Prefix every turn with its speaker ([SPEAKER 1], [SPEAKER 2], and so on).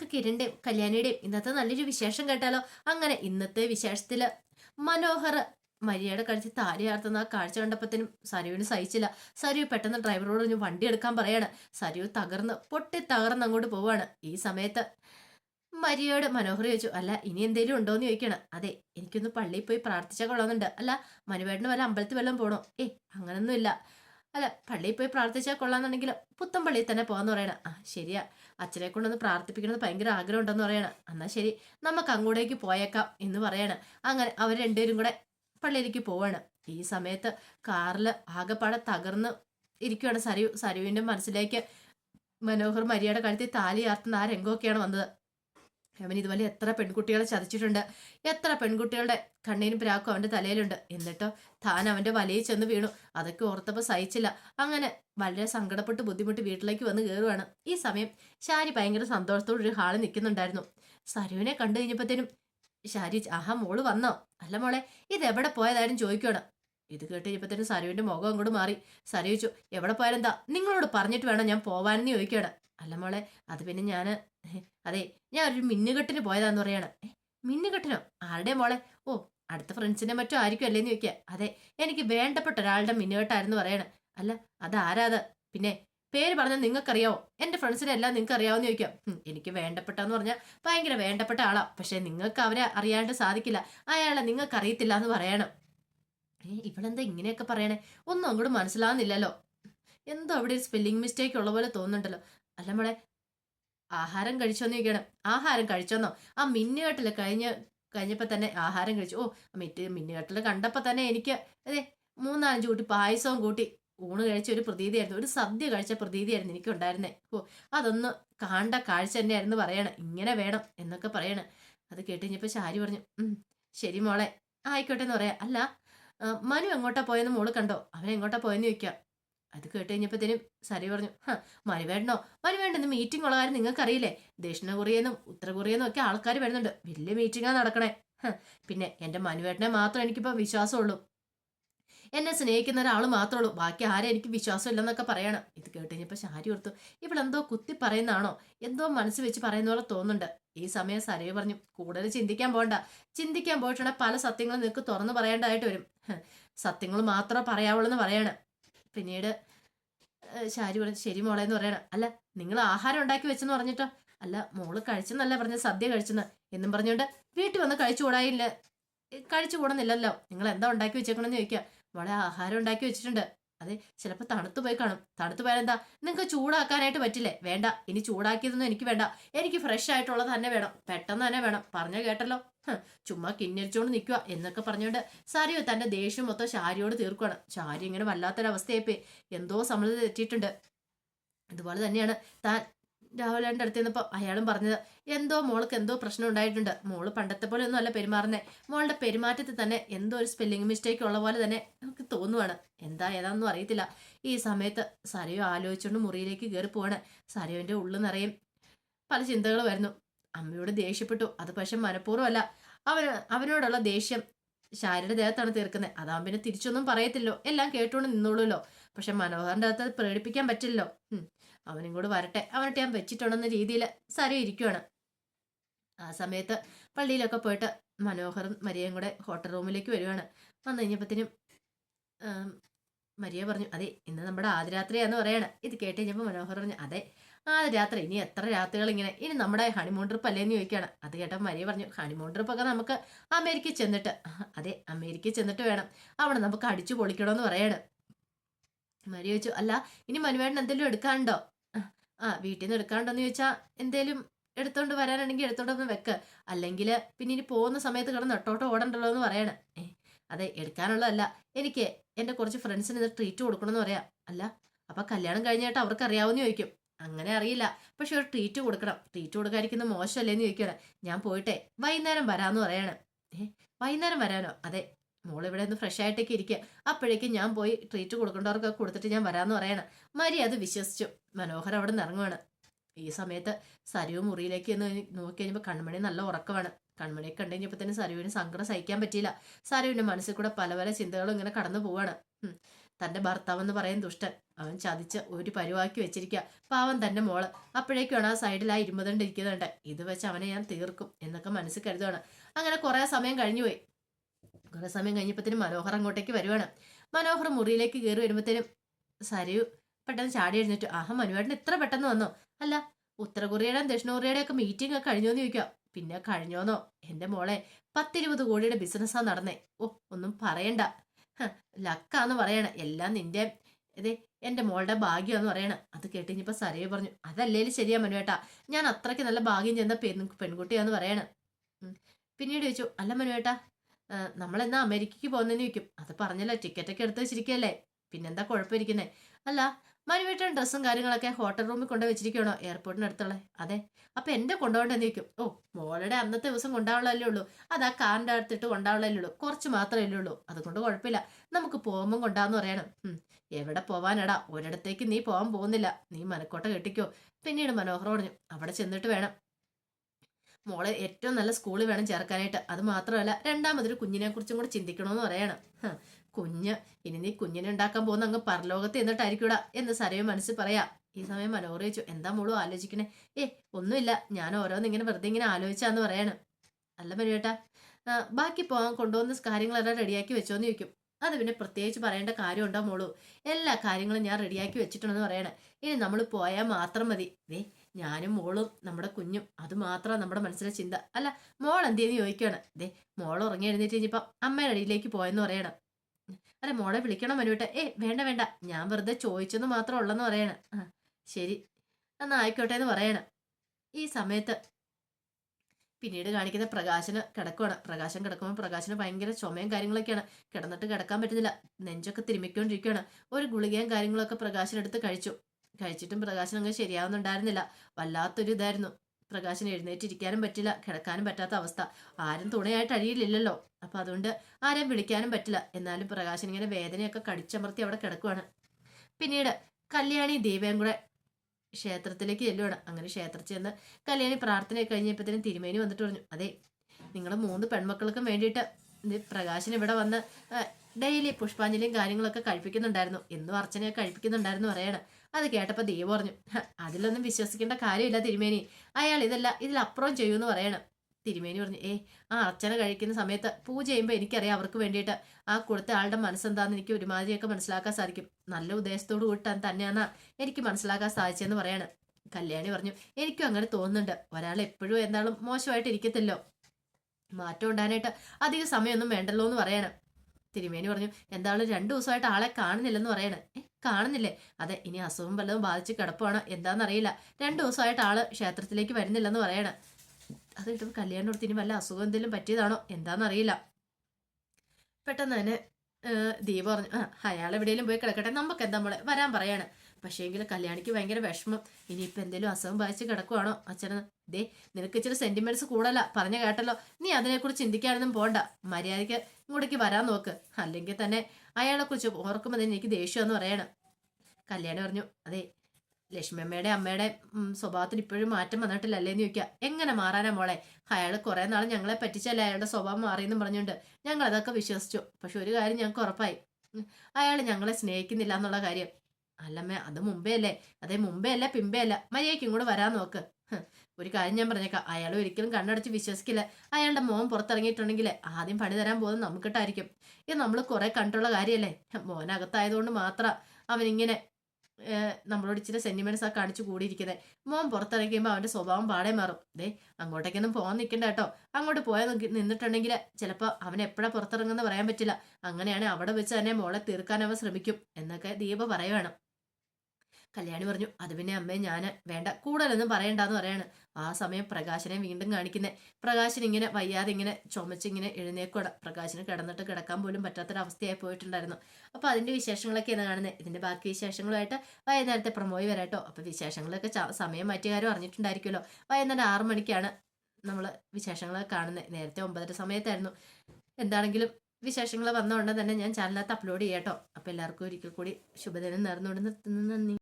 [SPEAKER 1] നമുക്ക് കിരണിന്റെയും കല്യാണിയുടെയും ഇന്നത്തെ നല്ലൊരു വിശേഷം കേട്ടാലോ? അങ്ങനെ ഇന്നത്തെ വിശേഷത്തിൽ മനോഹർ മരിയയുടെ കഴിച്ച് താലി ആർത്തുന്ന ആ കാഴ്ച കണ്ടപ്പത്തിനും സരുവിന് സഹിച്ചില്ല. സരു പെട്ടെന്ന് ഡ്രൈവറോട് ഒന്ന് വണ്ടി എടുക്കാൻ പറയാണ്. സരു തകർന്ന് പൊട്ടി തകർന്ന് അങ്ങോട്ട് പോവാണ് ഈ സമയത്ത് മരിയോട് മനോഹർ ചോദിച്ചു അല്ല ഇനി എന്തേലും ഉണ്ടോന്ന് ചോദിക്കണം. അതെ എനിക്കൊന്ന് പള്ളിയിൽ പോയി പ്രാർത്ഥിച്ചാൽ കൊള്ളാമെന്നുണ്ട്. അല്ല മനുവേട്ടന് വല്ല അമ്പലത്തിൽ വല്ലതും പോകണോ ഏ അങ്ങനൊന്നുമില്ല. അല്ല പള്ളിയിൽ പോയി പ്രാർത്ഥിച്ചാൽ കൊള്ളാമെന്നുണ്ടെങ്കിൽ പുത്തൻ പള്ളിയിൽ തന്നെ പോകാന്ന് പറയണം. ആ ശരിയാ. അച്ഛനെ കൊണ്ടൊന്ന് പ്രാർത്ഥിപ്പിക്കണമെന്ന് ഭയങ്കര ആഗ്രഹം ഉണ്ടെന്ന് പറയണം. എന്നാ ശരി നമുക്ക് അങ്ങോട്ടേക്ക് പോയേക്കാം എന്ന് പറയണം. അങ്ങനെ അവർ രണ്ടുപേരും കൂടെ പള്ളിയിലേക്ക് പോവാണ്. ഈ സമയത്ത് കാറിൽ ആകെപ്പാടെ തകർന്ന് ഇരിക്കുകയാണ് സരു സരുവിന്റെ മനസ്സിലേക്ക് മനോഹർ മരിയയുടെ കഴുത്തിൽ താലി ആർത്തുന്ന ആ രംഗമൊക്കെയാണ് വന്നത്. അവൻ ഇതുപോലെ എത്ര പെൺകുട്ടികളെ ചതിച്ചിട്ടുണ്ട്. എത്ര പെൺകുട്ടികളുടെ കണ്ണീരും പ്രാക്കും അവന്റെ തലയിലുണ്ട്. എന്നിട്ടോ താൻ അവന്റെ വലയിൽ ചെന്ന് വീണു. അതൊക്കെ ഓർത്തപ്പോൾ സഹിച്ചില്ല. അങ്ങനെ വളരെ സങ്കടപ്പെട്ട് ബുദ്ധിമുട്ട് വീട്ടിലേക്ക് വന്ന് കയറുവാണ് ഈ സമയം ഷാരി ഭയങ്കര സന്തോഷത്തോടെ ഒരു ഹാളിൽ നിൽക്കുന്നുണ്ടായിരുന്നു. സരുവിനെ കണ്ടു കഴിഞ്ഞപ്പോഴത്തേനും ഷാരി ആഹാ മോൾ വന്നോ? അല്ല മോളെ ഇത് എവിടെ പോയതായാലും ചോദിക്കണം ഇത് കേട്ട് കഴിഞ്ഞപ്പോഴത്തേനും സരുവിന്റെ മുഖം അങ്ങോട്ട് മാറി. സരു ചോദിച്ചു എവിടെ പോയാലെന്താ നിങ്ങളോട് പറഞ്ഞിട്ട് വേണം ഞാൻ പോവാനെന്ന് ചോദിക്കണം അല്ല മോളെ അത് പിന്നെ ഞാൻ അതെ ഞാൻ ഒരു മിന്നുകെട്ടിന് പോയതാന്ന് പറയാണ്. "ഏ, മിന്നുകെട്ടിനോ? ആരുടെ മോളെ? ഓ അടുത്ത ഫ്രണ്ട്സിനെ മറ്റോ ആയിരിക്കും അല്ലേന്ന് ചോദിക്കുക അതെ എനിക്ക് വേണ്ടപ്പെട്ട ഒരാളുടെ മിന്നുകെട്ടായിരുന്നു പറയണ. അല്ല അതാരാത്? പിന്നെ പേര് പറഞ്ഞാൽ നിങ്ങൾക്കറിയാവോ? എന്റെ ഫ്രണ്ട്സിനെ എല്ലാം നിങ്ങൾക്ക് അറിയാവുന്ന ചോദിക്കാം എനിക്ക് വേണ്ടപ്പെട്ടെന്ന് പറഞ്ഞാൽ ഭയങ്കര വേണ്ടപ്പെട്ട ആളാ. പക്ഷെ നിങ്ങൾക്ക് അവരെ അറിയാണ്ട് സാധിക്കില്ല. അയാളെ നിങ്ങൾക്ക് അറിയത്തില്ല എന്ന് പറയണം. ഏ ഇവളെന്താ ഇങ്ങനെയൊക്കെ പറയണേ? ഒന്നും അങ്ങോട്ട് മനസ്സിലാവുന്നില്ലല്ലോ. എന്തോ അവിടെ ഒരു സ്പെല്ലിംഗ് മിസ്റ്റേക്ക് ഉള്ള പോലെ തോന്നുന്നുണ്ടല്ലോ. അല്ല മോളെ ആഹാരം കഴിച്ചോന്ന് ചോദിക്കണം. ആഹാരം കഴിച്ചോന്നോ? ആ മിന്നുകെട്ടിൽ കഴിഞ്ഞ കഴിഞ്ഞപ്പോൾ തന്നെ ആഹാരം കഴിച്ചു. ഓ മിറ്റ് മിന്നുകെട്ടിൽ കണ്ടപ്പോൾ തന്നെ എനിക്ക് അതെ മൂന്നാലഞ്ച് കൂട്ടി പായസവും കൂട്ടി ഊണ് കഴിച്ച ഒരു പ്രതീതിയായിരുന്നു. ഒരു സദ്യ കഴിച്ച പ്രതീതിയായിരുന്നു എനിക്കുണ്ടായിരുന്നേ. ഓ അതൊന്ന് കാണ്ട കാഴ്ച തന്നെയായിരുന്നു പറയണം. ഇങ്ങനെ വേണം എന്നൊക്കെ പറയണം. അത് കേട്ട് കഴിഞ്ഞപ്പോൾ ശാരി പറഞ്ഞു ശരി മോളെ ആയിക്കോട്ടെ എന്ന് പറയാം. അല്ല മനു എങ്ങോട്ടാ പോയെന്ന് മോൾ കണ്ടോ? അവൻ എങ്ങോട്ടാ പോയെന്ന് ചോദിക്കാം. അത് കേട്ട് കഴിഞ്ഞപ്പോഴത്തേനും സരി പറഞ്ഞു ഹ മനുവേണ്ടോ മനുവേണ്ടെന്ന് മീറ്റിംഗ് ഉള്ള കാര്യം നിങ്ങൾക്കറിയില്ലേ? ദക്ഷിണ കൊറിയെന്നും ഉത്തര കൊറിയെന്നും ഒക്കെ ആൾക്കാർ വരുന്നുണ്ട്. വലിയ മീറ്റിംഗാണ് നടക്കണേ. പിന്നെ എന്റെ മനുവേട്ടനെ മാത്രം എനിക്കിപ്പോ വിശ്വാസമുള്ളൂ. എന്നെ സ്നേഹിക്കുന്ന ഒരാൾ മാത്രമേ ഉള്ളൂ. ബാക്കി ആരെ എനിക്ക് വിശ്വാസം ഇല്ലെന്നൊക്കെ പറയണം. ഇത് കേട്ട് കഴിഞ്ഞപ്പോൾ ശാരി ഓർത്തു ഇവളെന്തോ കുത്തി പറയുന്നതാണോ? എന്തോ മനസ്സ് വെച്ച് പറയുന്ന പോലെ തോന്നുന്നുണ്ട്. ഈ സമയം സരി പറഞ്ഞു കൂടുതൽ ചിന്തിക്കാൻ പോകണ്ട ചിന്തിക്കാൻ പോയിട്ടുണ്ടെങ്കിൽ പല സത്യങ്ങളും നിനക്ക് തുറന്നു പറയേണ്ടതായിട്ട് വരും. സത്യങ്ങൾ മാത്രമേ പറയാവുള്ളൂ എന്ന് പറയണം. പിന്നീട് ശാരി പറഞ്ഞു ശരി മോളെ എന്ന് പറയണം. അല്ല നിങ്ങൾ ആഹാരം ഉണ്ടാക്കി വെച്ചെന്ന് പറഞ്ഞിട്ടോ? അല്ല മോൾ കഴിച്ചെന്നല്ല പറഞ്ഞ സദ്യ കഴിച്ചെന്ന്. എന്നും പറഞ്ഞുകൊണ്ട് വീട്ടിൽ വന്ന് കഴിച്ചു കൂടായില്ല കഴിച്ചു കൂടുന്നില്ലല്ലോ നിങ്ങൾ എന്താ ഉണ്ടാക്കി വെച്ചേക്കണമെന്ന് ചോദിക്കുക. മോളെ ആഹാരം ഉണ്ടാക്കി വെച്ചിട്ടുണ്ട്. അതെ ചിലപ്പോൾ തണുത്തു പോയി കാണും. തണുത്തു പോയാൽ എന്താ? നിങ്ങൾക്ക് ചൂടാക്കാനായിട്ട് പറ്റില്ലേ? വേണ്ട. ഇനി ചൂടാക്കിയതൊന്നും എനിക്ക് വേണ്ട. എനിക്ക് ഫ്രഷ് ആയിട്ടുള്ളത് തന്നെ വേണം. പെട്ടെന്ന് തന്നെ വേണം. പറഞ്ഞു കേട്ടല്ലോ? ചുമ്മാ കിന്നരിച്ചോണ്ട് നിൽക്കുക എന്നൊക്കെ പറഞ്ഞുകൊണ്ട് സാരിയോ തന്റെ ദേഷ്യം മൊത്തം ശാരിയോട് തീർക്കുകയാണ് ശാരി ഇങ്ങനെ വല്ലാത്തൊരവസ്ഥയായിപ്പോയി. എന്തോ സമ്മതി തെറ്റിയിട്ടുണ്ട്. ഇതുപോലെ തന്നെയാണ് താൻ രാഹുലേന്റെ അടുത്ത് നിന്നപ്പോൾ അയാളും പറഞ്ഞത് എന്തോ മോൾക്ക് എന്തോ പ്രശ്നം ഉണ്ടായിട്ടുണ്ട്. മോൾ പണ്ടത്തെ പോലെ ഒന്നും അല്ല പെരുമാറുന്നത് മോളുടെ പെരുമാറ്റത്തിൽ തന്നെ എന്തോ ഒരു സ്പെല്ലിംഗ് മിസ്റ്റേക്ക് ഉള്ള പോലെ തന്നെ എനിക്ക് തോന്നുവാണ്. എന്താ ഏതാണെന്നും അറിയത്തില്ല. ഈ സമയത്ത് സരയോ ആലോചിച്ചുകൊണ്ട് മുറിയിലേക്ക് കയറി പോവാണ്. സരയോന്റെ ഉള്ളു നിറയും. പല ചിന്തകൾ വരുന്നു. അമ്മയോട് ദേഷ്യപ്പെട്ടു. അത് പക്ഷെ മനഃപൂർവമല്ല. അവന് അവനോടുള്ള ദേഷ്യം ശാരിയുടെ ദേഹത്താണ് തീർക്കുന്നത്. അതാവും പിന്നെ തിരിച്ചൊന്നും പറയത്തില്ലോ. എല്ലാം കേട്ടുകൊണ്ട് നിന്നോളൂല്ലോ. പക്ഷെ മനോഹറിന്റെ അകത്ത് പ്രകടിപ്പിക്കാൻ പറ്റില്ലല്ലോ. അവനും കൂടെ വരട്ടെ അവനിട്ട് ഞാൻ വെച്ചിട്ടുണ്ടെന്ന രീതിയിൽ സര ഇരിക്കുവാണ്. ആ സമയത്ത് പള്ളിയിലൊക്കെ പോയിട്ട് മനോഹറും മരിയയും കൂടെ ഹോട്ടൽ റൂമിലേക്ക് വരുവാണ്. വന്നു കഴിഞ്ഞപ്പത്തിനും മരിയ പറഞ്ഞു അതെ ഇന്ന് നമ്മുടെ ആദ്യരാത്രിയാന്ന് പറയാണ്. ഇത് കേട്ട് കഴിഞ്ഞപ്പോൾ മനോഹർ പറഞ്ഞു അതെ ആദ്യരാത്രി ഇനി എത്ര രാത്രികൾ ഇങ്ങനെ ഇനി നമ്മുടെ ഹണിമൂൺ ട്രിപ്പ് അല്ലേന്ന് ചോദിക്കുകയാണ് അത് കേട്ടപ്പോൾ മരിയ പറഞ്ഞു ഹണിമൂൺ ട്രിപ്പൊക്കെ നമുക്ക് അമേരിക്കയിൽ ചെന്നിട്ട് അതെ അമേരിക്കയിൽ ചെന്നിട്ട് വേണം. അവിടെ നമുക്ക് അടിച്ചു പൊളിക്കണമെന്ന് പറയാണ്. മരിയ ചോദിച്ചു അല്ല ഇനി മനുവേട്ടൻ എന്തെങ്കിലും എടുക്കാണ്ടോ ആ, വീട്ടിൽ നിന്ന് എടുക്കാണ്ടോന്ന് ചോദിച്ചാൽ എന്തേലും എടുത്തോണ്ട് വരാനാണെങ്കിൽ എടുത്തോണ്ട് ഒന്ന് വെക്ക്. അല്ലെങ്കിൽ പിന്നെ ഇനി പോകുന്ന സമയത്ത് കിടന്ന് ഒട്ടോട്ടോ ഓടണ്ടല്ലോ എന്ന് പറയണം അതെ എടുക്കാനുള്ളതല്ല. എനിക്ക് എന്റെ കുറച്ച് ഫ്രണ്ട്സിന് ഇത് ട്രീറ്റ് കൊടുക്കണമെന്ന് പറയാം. അല്ല അപ്പം കല്യാണം കഴിഞ്ഞിട്ട് അവർക്ക് അറിയാവുന്ന ചോദിക്കും. അങ്ങനെ അറിയില്ല. പക്ഷെ ഒരു ട്രീറ്റ് കൊടുക്കണം. ട്രീറ്റ് കൊടുക്കാതിരിക്കുന്നത് മോശമല്ലേന്ന് ചോദിക്കണം ഞാൻ പോയിട്ടെ വൈകുന്നേരം വരാമെന്ന് പറയണം. ഏ വൈകുന്നേരം വരാനോ? അതെ മോൾ ഇവിടെ നിന്ന് ഫ്രഷ് ആയിട്ടൊക്കെ ഇരിക്കുക അപ്പോഴേക്കും ഞാൻ പോയി ട്രീറ്റ് കൊടുക്കേണ്ടവർക്കൊക്കെ കൊടുത്തിട്ട് ഞാൻ വരാമെന്ന് പറയണം. മരി അത് വിശ്വസിച്ചു. മനോഹർ അവിടെ നിന്ന് ഇറങ്ങുവാണ്. ഈ സമയത്ത് സരുവ് മുറിയിലേക്ക് എന്ന് നോക്കി കഴിഞ്ഞപ്പോൾ കൺമണി നല്ല ഉറക്കമാണ്. കൺമണിയെ കണ്ടു കഴിഞ്ഞപ്പോൾ തന്നെ സരുവിന് സങ്കടം സഹിക്കാൻ പറ്റിയില്ല. സരുവിന്റെ മനസ്സിൽ കൂടെ പല പല ചിന്തകളും ഇങ്ങനെ കടന്നു പോവാണ്. തന്റെ ഭർത്താവെന്ന് പറയും ദുഷ്ടൻ. അവൻ ചതിച്ച് ഒരു പരുവാക്കി വെച്ചിരിക്കുക പാവം തന്റെ മോൾ. അപ്പോഴേക്കാണ് ആ സൈഡിൽ ആ ഇരുമ്പതണ്ട് ഇരിക്കുന്നുണ്ട് ഇത് വെച്ച് അവനെ ഞാൻ തീർക്കും എന്നൊക്കെ മനസ്സിൽ കരുതുകയാണ് അങ്ങനെ കുറേ സമയം കഴിഞ്ഞുപോയി. കുറെ സമയം കഴിഞ്ഞപ്പോഴത്തേനും മനോഹർ അങ്ങോട്ടേക്ക് വരുവാണ്. മനോഹർ മുറിയിലേക്ക് കയറി വരുമ്പോഴത്തേനും സരയു പെട്ടെന്ന് ചാടി എഴുന്നേറ്റു. ആഹാ മനുവേട്ടൻ ഇത്ര പെട്ടെന്ന് വന്നോ? അല്ല ഉത്തര കൊറിയയുടെയും ദക്ഷിണ കൊറിയയുടെ ഒക്കെ മീറ്റിംഗ് ഒക്കെ കഴിഞ്ഞോന്ന് ചോദിക്കാം പിന്നെ കഴിഞ്ഞോന്നോ? എന്റെ മോളെ പത്തിരുപത് കോടിയുടെ ബിസിനസ്സാണ് നടന്നേ. ഓ ഒന്നും പറയണ്ട. ലക്കാന്ന് പറയണ. എല്ലാം നിന്റെ ഇതേ എന്റെ മോളുടെ ഭാഗ്യമാന്ന് പറയണ. അത് കേട്ടിഞ്ഞിപ്പോ സരയു പറഞ്ഞു അതല്ലേലും ശരിയാ മനുവേട്ടാ. ഞാൻ അത്രയ്ക്ക് നല്ല ഭാഗ്യം പെൺ പെൺകുട്ടിയാന്ന് പറയണ. പിന്നീട് ചോദിച്ചു അല്ല മനുവേട്ടാ നമ്മളെന്നാ അമേരിക്കയ്ക്ക് പോകുന്നതിന് വയ്ക്കും അത് പറഞ്ഞല്ലോ ടിക്കറ്റൊക്കെ എടുത്ത് വെച്ചിരിക്കല്ലേ പിന്നെന്താ കുഴപ്പമിരിക്കുന്നേ? അല്ല മനുവേട്ടൻ ഡ്രസ്സും കാര്യങ്ങളൊക്കെ ഹോട്ടൽ റൂമിൽ കൊണ്ട് വെച്ചിരിക്കണോ എയർപോർട്ടിനടുത്തുള്ള? അതെ. അപ്പം എന്റെ കൊണ്ടുപോകണ്ടെന്ന് ചോദിക്കും. ഓ മോളുടെ അന്നത്തെ ദിവസം കൊണ്ടാവുള്ളല്ലേ ഉള്ളൂ. അത് ആ കാറിന്റെ അടുത്തിട്ട് കൊണ്ടാവുള്ളല്ലേ ഉള്ളൂ. കുറച്ച് മാത്രമേ ഉള്ളൂ. അതുകൊണ്ട് കുഴപ്പമില്ല. നമുക്ക് പോകുമ്പോൾ കൊണ്ടാന്ന് പറയണം. എവിടെ പോവാനടാ? ഒരിടത്തേക്ക് നീ പോകാൻ പോകുന്നില്ല. നീ മനക്കോട്ട കെട്ടിക്കോ. പിന്നീട് മനോഹർ പറഞ്ഞു അവിടെ ചെന്നിട്ട് വേണം. മോളെ ഏറ്റവും നല്ല സ്കൂളിൽ വേണം ചേർക്കാനായിട്ട്. അത് മാത്രമല്ല രണ്ടാമതൊരു കുഞ്ഞിനെ കുറിച്ചും കൂടെ ചിന്തിക്കണമെന്ന് പറയണം. കുഞ്ഞ് ഇനി നീ കുഞ്ഞിനെ ഉണ്ടാക്കാൻ പോകുന്ന അങ്ങ് പരലോകത്ത് എന്നിട്ടായിരിക്കൂടാ എന്ന് സരയും മനസ്സിൽ പറയാ. ഈ സമയം മനോഹർ ചോദിച്ചു എന്താ മോളും ആലോചിക്കണേ? ഏ ഒന്നുമില്ല. ഞാൻ ഓരോന്ന് ഇങ്ങനെ വെറുതെ ഇങ്ങനെ ആലോചിച്ചാന്ന് പറയണം. അല്ല മരുവേട്ടാ ബാക്കി പോകാൻ കൊണ്ടുവന്ന കാര്യങ്ങളെല്ലാം റെഡിയാക്കി വെച്ചോന്ന് ചോദിക്കും. അത് പിന്നെ പ്രത്യേകിച്ച് പറയേണ്ട കാര്യമുണ്ടോ മോളു? എല്ലാ കാര്യങ്ങളും ഞാൻ റെഡിയാക്കി വെച്ചിട്ടുണ്ടെന്ന് പറയണേ. ഇനി നമ്മൾ പോയാൽ മാത്രം മതി. ദേ ഞാനും മോളും നമ്മുടെ കുഞ്ഞും അത് മാത്രമാണ് നമ്മുടെ മനസ്സിലെ ചിന്ത. അല്ല മോൾ എന്തെന്ന് ചോദിക്കുകയാണ് ദേ മോൾ ഉറങ്ങി എഴുന്നേറ്റ് കഴിഞ്ഞപ്പോൾ അമ്മയുടെ അടിയിലേക്ക് പോയെന്ന് പറയണം. അല്ല മോളെ വിളിക്കണം മനുവിട്ട. ഏ വേണ്ട വേണ്ട. ഞാൻ വെറുതെ ചോദിച്ചെന്ന് മാത്രം ഉള്ളെന്ന് പറയണം. ആ ശരി. എന്നാ ആയിക്കോട്ടെ എന്ന് പറയണം. ഈ സമയത്ത് പിന്നീട് കാണിക്കുന്ന പ്രകാശന് കിടക്കുവാണ്. പ്രകാശം കിടക്കുമ്പോൾ പ്രകാശന് ഭയങ്കര ചുമയും കാര്യങ്ങളൊക്കെയാണ്. കിടന്നിട്ട് കിടക്കാൻ പറ്റുന്നില്ല. നെഞ്ചൊക്കെ തിരുമിക്കൊണ്ടിരിക്കുകയാണ് ഒരു ഗുളികയും കാര്യങ്ങളൊക്കെ പ്രകാശനെടുത്ത് കഴിച്ചു. കഴിച്ചിട്ടും പ്രകാശൻ അങ്ങ് ശരിയാവുന്നുണ്ടായിരുന്നില്ല. വല്ലാത്തൊരു ഇതായിരുന്നു. പ്രകാശൻ എഴുന്നേറ്റിരിക്കാനും പറ്റില്ല. കിടക്കാനും പറ്റാത്ത അവസ്ഥ. ആരും തുണയായിട്ട് അഴിയില്ലല്ലോ അപ്പൊ അതുകൊണ്ട് ആരെയും വിളിക്കാനും പറ്റില്ല. എന്നാലും പ്രകാശൻ ഇങ്ങനെ വേദനയൊക്കെ കടിച്ചമർത്തി അവിടെ കിടക്കുവാണ്. പിന്നീട് കല്യാണി ദീപയും കൂടെ ക്ഷേത്രത്തിലേക്ക് ചെല്ലുവാണ്. അങ്ങനെ ക്ഷേത്രത്തിൽ ചെന്ന് കല്യാണി പ്രാർത്ഥനയൊക്കെ കഴിഞ്ഞപ്പോഴത്തേനും തിരുമേനി വന്നിട്ട് പറഞ്ഞു അതെ നിങ്ങൾ മൂന്ന് പെൺമക്കൾക്കും വേണ്ടിയിട്ട് പ്രകാശൻ ഇവിടെ വന്ന് ഡെയിലി പുഷ്പാഞ്ജലിയും കാര്യങ്ങളൊക്കെ കഴിപ്പിക്കുന്നുണ്ടായിരുന്നു. എന്നും അർച്ചനയൊക്കെ കഴിപ്പിക്കുന്നുണ്ടായിരുന്നു പറയണം. അത് കേട്ടപ്പോൾ ദേവ് പറഞ്ഞു അതിലൊന്നും വിശ്വസിക്കേണ്ട കാര്യമില്ല തിരുമേനി. അയാൾ ഇതല്ല ഇതിലപ്പുറം ചെയ്യുമെന്ന് പറയണം. തിരുമേനി പറഞ്ഞു ഏ ആ അർച്ചന കഴിക്കുന്ന സമയത്ത് പൂജ ചെയ്യുമ്പോൾ എനിക്കറിയാം അവർക്ക് വേണ്ടിയിട്ട് ആ കൊടുത്ത ആളുടെ മനസ്സെന്താന്ന് എനിക്ക് ഒരുമാതിരിയൊക്കെ മനസ്സിലാക്കാൻ സാധിക്കും. നല്ല ഉദ്ദേശത്തോട് കൂട്ടാൻ തന്നെയാണ് എനിക്ക് മനസ്സിലാക്കാൻ സാധിച്ചതെന്ന് പറയാണ്. കല്യാണി പറഞ്ഞു എനിക്കും അങ്ങനെ തോന്നുന്നുണ്ട്. ഒരാൾ എപ്പോഴും എന്താളും മോശമായിട്ട് ഇരിക്കത്തില്ലോ. മാറ്റം ഉണ്ടാനായിട്ട് അധിക സമയമൊന്നും വേണ്ടല്ലോ എന്ന് പറയണം. തിരുമേനി പറഞ്ഞു എന്താളും രണ്ടു ദിവസമായിട്ട് ആളെ കാണുന്നില്ലെന്ന് പറയണേ. കാണുന്നില്ലേ? അതെ ഇനി അസുഖം വല്ലതും ബാധിച്ച് കിടപ്പാണ് എന്താണെന്നറിയില്ല രണ്ടു ദിവസമായിട്ട് ആൾ ക്ഷേത്രത്തിലേക്ക് വരുന്നില്ലെന്ന് പറയണേ. അത് കിട്ടുമ്പോൾ കല്യാണം കൊടുത്ത് ഇനി വല്ല അസുഖം എന്തെങ്കിലും പറ്റിയതാണോ? എന്താണെന്നറിയില്ല പെട്ടെന്ന് തന്നെ ദീപ പറഞ്ഞു അയാൾ എവിടെയെങ്കിലും പോയി കിടക്കട്ടെ. നമുക്ക് എന്താ മോളെ? വരാൻ പറയാണ്. പക്ഷേങ്കിൽ കല്യാണിക്ക് ഭയങ്കര വിഷമം. ഇനിയിപ്പോൾ എന്തെങ്കിലും അസുഖം ബാധിച്ച് കിടക്കുവാണോ? അച്ഛനെന്ന് ദേ നിനക്ക് ഇച്ചിരി സെന്റിമെന്റ്സ് കൂടല പറഞ്ഞു കേട്ടല്ലോ. നീ അതിനെക്കുറിച്ച് ചിന്തിക്കാനൊന്നും പോണ്ട. മര്യാദയ്ക്ക് ഇങ്ങോട്ടേക്ക് വരാൻ നോക്ക്. അല്ലെങ്കിൽ തന്നെ അയാളെക്കുറിച്ച് ഓർക്കുമ്പോൾ തന്നെ എനിക്ക് ദേഷ്യമെന്ന് പറയണം. കല്യാണി പറഞ്ഞു അതെ ലക്ഷ്മിയമ്മയുടെ അമ്മയുടെ സ്വഭാവത്തിൽ ഇപ്പോഴും മാറ്റം വന്നിട്ടില്ല അല്ലേന്ന് ചോദിക്കുക എങ്ങനെ മാറാനാ മോളെ? അയാൾ കുറേ നാൾ ഞങ്ങളെ പറ്റിച്ചല്ലേ അയാളുടെ സ്വഭാവം മാറിയെന്നും പറഞ്ഞുകൊണ്ട് ഞങ്ങൾ അതൊക്കെ വിശ്വസിച്ചു. പക്ഷെ ഒരു കാര്യം ഞങ്ങൾക്ക് ഉറപ്പായി. അയാൾ ഞങ്ങളെ സ്നേഹിക്കുന്നില്ല എന്നുള്ള കാര്യം. അല്ലമ്മേ അത് മുമ്പേ അല്ലേ അതെ മുമ്പേ അല്ല പിമ്പേ അല്ല മര്യാദയ്ക്ക് കൂടെ വരാൻ നോക്ക്. ഒരു കാര്യം ഞാൻ പറഞ്ഞേക്കാം. അയാൾ ഒരിക്കലും കണ്ണടച്ച് വിശ്വസിക്കില്ല. അയാളുടെ മോൻ പുറത്തിറങ്ങിയിട്ടുണ്ടെങ്കിൽ ആദ്യം പണി തരാൻ പോകുന്നത് നമുക്കിട്ടായിരിക്കും. ഇത് നമ്മൾ കുറെ കണ്ടുള്ള കാര്യമല്ലേ? മോനകത്തായതുകൊണ്ട് മാത്രം അവനിങ്ങനെ നമ്മളോട് ഇച്ചിരി സെന്റിമെന്റ്സ് ആ കാണിച്ചു കൂടിയിരിക്കുന്നത് മോൻ പുറത്തിറങ്ങിയുമ്പോൾ അവന്റെ സ്വഭാവം പാടെ മാറും. ദേ അങ്ങോട്ടേക്കൊന്നും പോകാൻ നിൽക്കണ്ട കേട്ടോ. അങ്ങോട്ട് പോയാൽ നിന്നിട്ടുണ്ടെങ്കിൽ ചിലപ്പോൾ അവൻ എപ്പോഴാണ് പുറത്തിറങ്ങുമെന്ന് പറയാൻ പറ്റില്ല. അങ്ങനെയാണ് അവിടെ വെച്ച് തന്നെ മോളെ തീർക്കാൻ അവൻ ശ്രമിക്കും എന്നൊക്കെ ദീപ പറയുവാണ്. കല്യാണി പറഞ്ഞു അത് പിന്നെ അമ്മേ ഞാൻ വേണ്ട കൂടുതലൊന്നും പറയണ്ടെന്ന് പറയാണ്. ആ സമയം പ്രകാശനെ വീണ്ടും കാണിക്കുന്നേ. പ്രകാശൻ ഇങ്ങനെ വയ്യാതെ ഇങ്ങനെ ചുമച്ചിങ്ങനെ എഴുന്നേക്കൂട പ്രകാശന് കിടന്നിട്ട് കിടക്കാൻ പോലും പറ്റാത്തൊരവസ്ഥയായി പോയിട്ടുണ്ടായിരുന്നു. അപ്പൊ അതിന്റെ വിശേഷങ്ങളൊക്കെയാണ് കാണുന്നത് ഇതിന്റെ ബാക്കി വിശേഷങ്ങളുമായിട്ട് വൈകുന്നേരത്തെ പ്രമോയി വരാട്ടോ അപ്പൊ വിശേഷങ്ങളൊക്കെ സമയം മാറ്റിയാരും അറിഞ്ഞിട്ടുണ്ടായിരിക്കുമല്ലോ. വൈകുന്നേരം ആറു മണിക്കാണ് നമ്മൾ വിശേഷങ്ങളൊക്കെ കാണുന്നത് നേരത്തെ ഒമ്പതര സമയത്തായിരുന്നു. എന്താണെങ്കിലും വിശേഷങ്ങൾ വന്നതുകൊണ്ട് തന്നെ ഞാൻ ചാനലിനകത്ത് അപ്ലോഡ് ചെയ്യാട്ടോ അപ്പോൾ എല്ലാവർക്കും ഒരിക്കൽ കൂടി ശുഭദിനം നേർന്നുകൊണ്ട് നിർത്തുന്നു. നന്ദി.